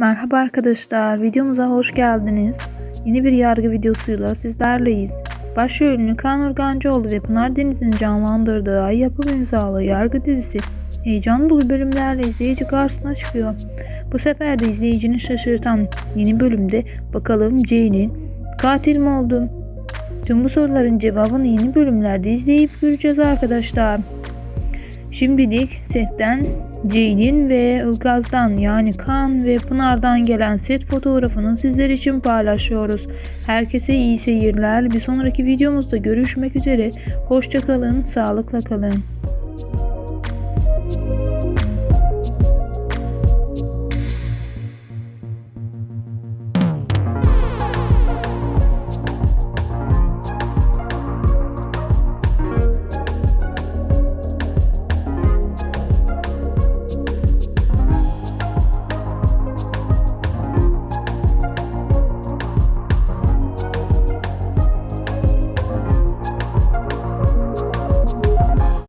Merhaba arkadaşlar, videomuza hoş geldiniz. Yeni bir yargı videosuyla sizlerleyiz. Başrolünü Kaan Urgancıoğlu ve Pınar Deniz'in canlandırdığı Ay Yapım imzalı yargı dizisi heyecan dolu bölümlerle izleyici karşısına çıkıyor. Bu sefer de izleyicini şaşırtan yeni bölümde bakalım Jane'in katil mi oldu? Tüm bu soruların cevabını yeni bölümlerde izleyip göreceğiz arkadaşlar. Şimdilik setten Ceylin ve Ilgaz'dan yani Kaan ve Pınar'dan gelen set fotoğrafını sizler için paylaşıyoruz. Herkese iyi seyirler. Bir sonraki videomuzda görüşmek üzere. Hoşçakalın, sağlıkla kalın.